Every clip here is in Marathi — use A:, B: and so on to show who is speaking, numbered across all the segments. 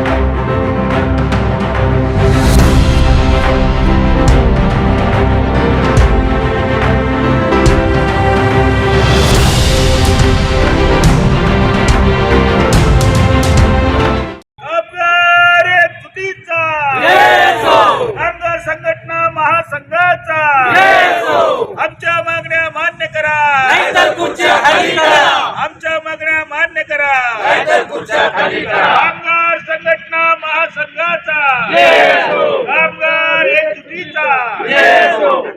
A: कामगार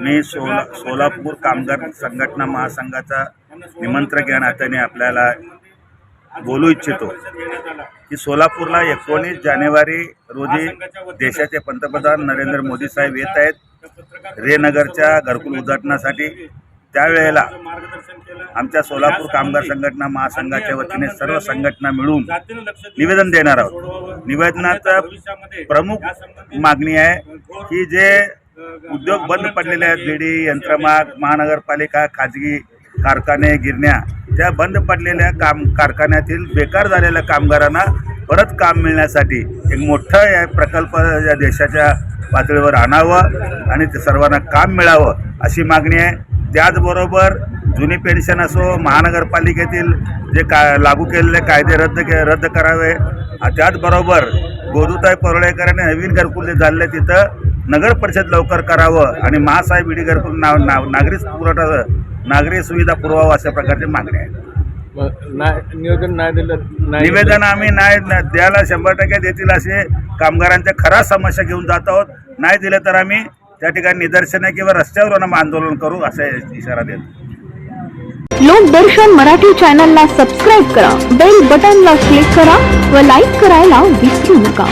B: मी सोला सोलापूर कामगार संघटना महासंघाचा निमंत्रक या नात्याने आपल्याला बोलू इच्छितो की सोलापूरला एकोणीस जानेवारी रोजी देशाचे पंतप्रधान नरेंद्र मोदी साहेब येत आहेत. रेनगरच्या घरकुल उद्घाटनासाठी त्यावेळेला आमच्या सोलापूर कामगार संघटना महासंघाच्या वतीने सर्व संघटना मिळून निवेदन देणार आहोत. निवेदनात प्रमुख मागणी आहे की जे उद्योग बंद पडलेले आहेत बिडी यंत्रमाग महानगरपालिका खाजगी कारखाने गिरण्या त्या बंद पडलेल्या काम कारखान्यातील बेकार झालेल्या कामगारांना परत काम मिळण्यासाठी एक मोठं या प्रकल्प या देशाच्या पातळीवर आणावं आणि ते सर्वांना काम मिळावं अशी मागणी आहे. त्याचबरोबर जुनी पेन्शन असो महानगरपालिकेतील जे का लागू केलेले कायदे रद्द के रद्द करावे त्याचबरोबर गोदूताई परोळेकरांनी नवीन घरकुल जे झाले तिथं नगर परिषद लवकर करावं आणि महासाहेब इडी घरकुल नाव नाव नागरी पुरवठा नागरी सुविधा पुरवावं अशा प्रकारची मागणी आहे.
C: निवेदन नाही दिलं
B: निवेदन आम्ही नाही द्यायला शंभर टक्के देतील असे कामगारांच्या खरा समस्या घेऊन जात आहोत. नाही दिले तर आम्ही त्या ठिकाणी निदर्शने किंवा रस्त्यावर आम्ही आंदोलन करू असा इशारा देतो.
D: लोकदर्शन मराठी चॅनलला सबस्क्राईब करा बेल बटनला क्लिक करा व लाईक करायला विसरू नका.